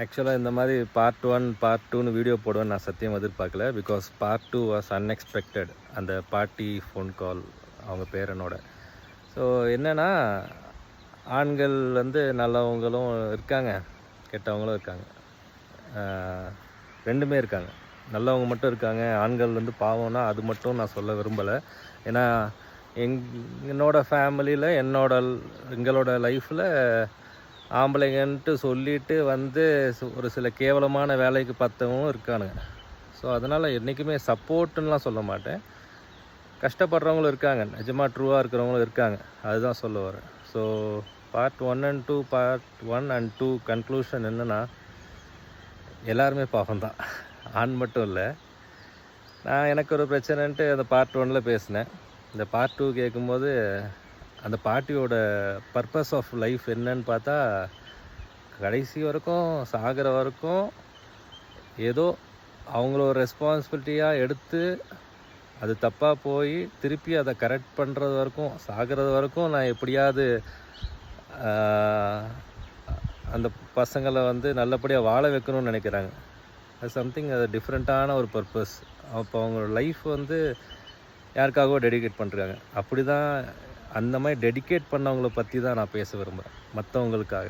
ஆக்சுவலாக இந்த மாதிரி பார்ட் ஒன் பார்ட் டூன்னு வீடியோ போடுவேன் நான் சத்தியம் எதிர்பார்க்கல. Because part two was unexpected அந்த பார்ட்டி ஃபோன் கால் அவங்க பேரனோட. ஸோ என்னென்னா ஆண்கள் வந்து நல்லவங்களும் இருக்காங்க. கெட்டவங்களும் இருக்காங்க. ரெண்டுமே இருக்காங்க. நல்லவங்க மட்டும் இருக்காங்க. ஆண்கள் வந்து பாவம்னா அது மட்டும் நான் சொல்ல விரும்பலை. ஏன்னா எங் என்னோடய ஃபேமிலியில் என்னோட எங்களோட லைஃப்பில் ஆம்பளைங்கன்ட்டு சொல்லிட்டு வந்து சு- ஒரு சில கேவலமான வேலைக்கு பார்த்தவங்களும் இருக்கானுங்க. ஸோ அதனால் என்றைக்குமே சப்போர்ட்டுன்னெலாம் சொல்ல மாட்டேன். கஷ்டப்படுறவங்களும் இருக்காங்க. நிஜமாக ட்ரூவாக இருக்கிறவங்களும் இருக்காங்க. அதுதான் சொல்ல வரேன். So part one and two part one and two conclusion என்னென்னா எல்லாருமே பாவம்தான். ஆண் மட்டும் இல்லை. நான் எனக்கு ஒரு பிரச்சனைன்ட்டு அந்த பார்ட் ஒன்னில் பேசினேன். இந்த பார்ட் டூ கேட்கும்போது அந்த பாட்டியோட பர்பஸ் ஆஃப் லைஃப் என்னன்னு பார்த்தா கடைசி வரைக்கும் சாகிற வரைக்கும் ஏதோ அவங்கள ஒரு ரெஸ்பான்சிபிலிட்டியாக எடுத்து அது தப்பாக போய் திருப்பி அதை கரெக்ட் பண்ணுறது வரைக்கும் சாகிறது வரைக்கும் நான் எப்படியாவது அந்த பசங்களை வந்து நல்லபடியாக வாழ வைக்கணும்னு நினைக்கிறாங்க. அது சம்திங் அது டிஃப்ரெண்ட்டான ஒரு பர்பஸ் அப்போ அவங்களோட லைஃப் வந்து யாருக்காகவோ டெடிகேட் பண்ணுறாங்க அப்படி தான் அந்த மாதிரி டெடிகேட் பண்ணவங்கள பற்றி தான் நான் பேச விரும்புகிறேன் மற்றவங்களுக்காக